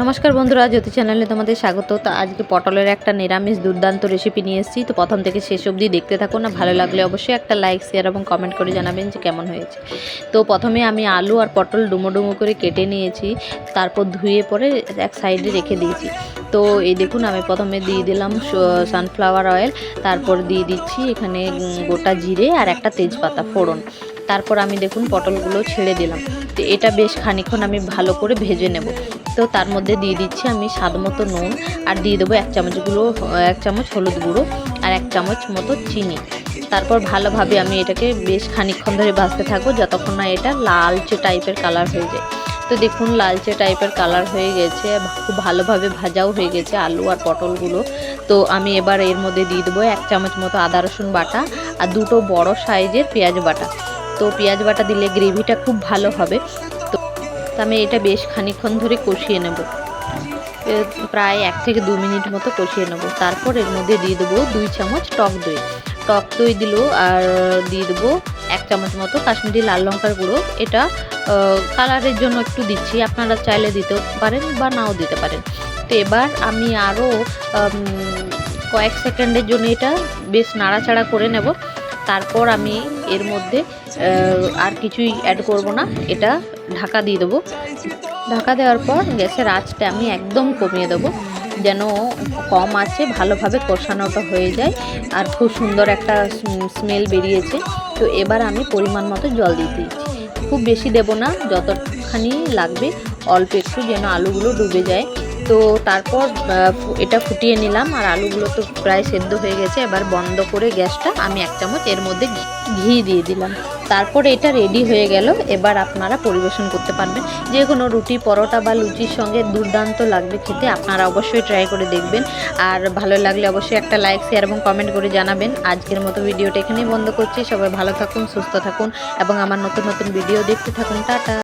নমস্কার বন্ধুরা, জ্যোতি চ্যানেলে তোমাদের স্বাগত। তো আজকে পটলের একটা নিরামিষ দুর্দান্ত রেসিপি নিয়ে এসেছি। তো প্রথম থেকে শেষ অবধি দেখতে থাকুন না, ভালো লাগলে অবশ্যই একটা লাইক শেয়ার এবং কমেন্ট করে জানাবেন যে কেমন হয়েছে। তো প্রথমে আমি আলু আর পটল ডুমো ডুমো করে কেটে নিয়েছি, তারপর ধুয়ে পরে এক সাইডে রেখে দিয়েছি। তো এই দেখুন, আমি প্রথমে দিয়ে দিলাম সানফ্লাওয়ার অয়েল তারপর দিয়ে দিচ্ছি এখানে গোটা জিরে আর একটা তেজপাতা ফোড়ন। তারপর আমি দেখুন, পটলগুলো ছেড়ে দিলাম। তো এটা বেশ খানিক্ষণ আমি ভালো করে ভেজে নেব। তো তার মধ্যে দিয়ে দিচ্ছি আমি স্বাদ মতো নুন আর দিয়ে দেবো এক চামচ গুঁড়ো, এক চামচ হলুদ গুঁড়ো আর এক চামচ মতো চিনি। তারপর ভালোভাবে আমি এটাকে বেশ খানিক্ষণ ধরে ভাজতে থাকব যতক্ষণ না এটা লালচে টাইপের কালার হয়ে যায়। তো দেখুন লালচে টাইপের কালার হয়ে গেছে, খুব ভালোভাবে ভাজাও হয়ে গেছে আলু আর পটলগুলো তো আমি এবার এর মধ্যে দিয়ে দেবো এক চামচ মতো আদা রসুন বাটা আর দুটো বড় সাইজের পেঁয়াজ বাটা। তো পেঁয়াজ বাটা দিলে গ্রেভিটা খুব ভালো হবে। তো আমি এটা বেশ খানিক্ষণ ধরে কষিয়ে নেব। প্রায় এক থেকে দু মিনিট মতো কষিয়ে নেব। তারপর এর মধ্যে দিয়ে দেবো দুই চামচ টক দই। টক দই দিল আর দিয়ে দেবো এক চামচ মতো কাশ্মীরি লাল লঙ্কার গুঁড়ো। এটা কালারের জন্য একটু দিচ্ছি। আপনারা চাইলে দিতেও পারেন বা নাও দিতে পারেন। তো এবার আমি আরও কয়েক সেকেন্ডের জন্য এটা বেশ নাড়াচাড়া করে নেব। তারপর আমি এর মধ্যে আর কিছুই অ্যাড করব না। এটা ঢাকা দিয়ে দেবো। ঢাকা দেওয়ার পর গ্যাসের আঁচটা আমি একদম কমিয়ে দেবো, যেন কম আছে, ভালোভাবে কষানোটা হয়ে যায়। আর খুব সুন্দর একটা স্মেল বেরিয়েছে। তো এবার আমি পরিমাণ মতো জল দিয়ে দিয়েছি। খুব বেশি দেব না, যতখানি লাগবে, অল্প একটু যেন আলুগুলো ডুবে যায়। তো তারপর এটা ফুটিয়ে নিলাম আর আলুগুলো তো প্রায় সেদ্ধ হয়ে গেছে। এবার বন্ধ করে গ্যাসটা আমি এক চামচ এর মধ্যে ঘি- দিয়ে দিলাম। তারপর এটা রেডি হয়ে গেল। এবার আপনারা পরিবেশন করতে পারবেন। যে কোনো রুটি, পরোটা বা লুচির সঙ্গে দুর্দান্ত লাগবে খেতে। আপনারা অবশ্যই ট্রাই করে দেখবেন। আর ভালো লাগলে অবশ্যই একটা লাইক শেয়ার এবং কমেন্ট করে জানাবেন। আজকের মতো ভিডিওটা এখানেই বন্ধ করছি। সবাই ভালো থাকুন, সুস্থ থাকুন এবং আমার নতুন নতুন ভিডিও দেখতে থাকুন। টাটা!